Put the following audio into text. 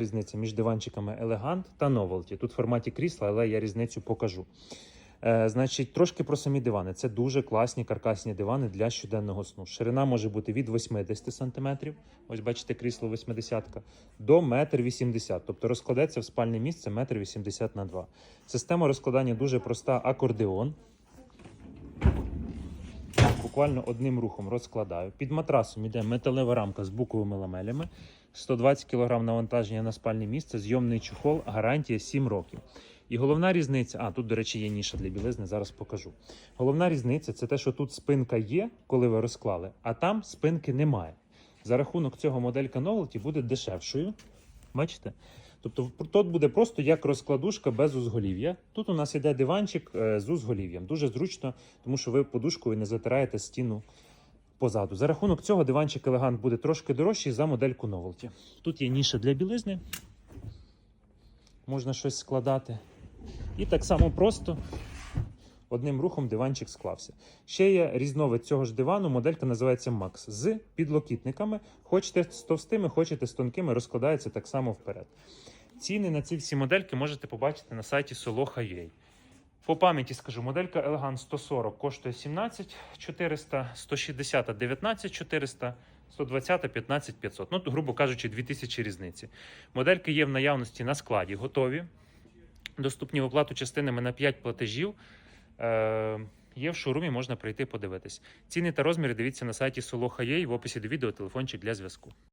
різниця між диванчиками Elegant та Novelty. Тут в форматі крісла, але я різницю покажу. Е, значить, трошки про самі дивани. Це дуже класні каркасні дивани для щоденного сну. Ширина може бути від 80 см, ось бачите, крісло 80 до 1,80 м. Тобто розкладеться в спальне місце 1,80 м на 2 Система розкладання дуже проста, акордеон. Буквально одним рухом розкладаю. Під матрасом йде металева рамка з буковими ламелями. 120 кг навантаження на спальне місце, зйомний чохол, гарантія 7 років. І головна різниця, а тут, до речі, є ніша для білизни, зараз покажу. Головна різниця це те, що тут спинка є, коли ви розклали, а там спинки немає. За рахунок цього моделька Novelty буде дешевшою. Бачите? Тобто тут буде просто як розкладушка без узголів'я. Тут у нас іде диванчик е, з узголів'ям. Дуже зручно, тому що ви подушкою не затираєте стіну позаду. За рахунок цього диванчик елегант буде трошки дорожчий за модельку Novelty. Тут є ніша для білизни. Можна щось складати. І так само просто одним рухом диванчик склався. Ще є різновид цього ж дивану, моделька називається Max з підлокітниками. Хочете з товстими, хочете з тонкими, розкладається так само вперед. Ціни на ці всі модельки можете побачити на сайті Soloha.ua. По пам'яті скажу, моделька Elegant 140 коштує 17 400, 160 19 400, 120 15 500. Ну, грубо кажучи, 2000 різниці. Модельки є в наявності на складі, готові. Доступні в оплату частинами на 5 платежів. Е, є в шоурумі, можна прийти подивитись. Ціни та розміри дивіться на сайті Soloha.ua в описі до відео телефончик для зв'язку.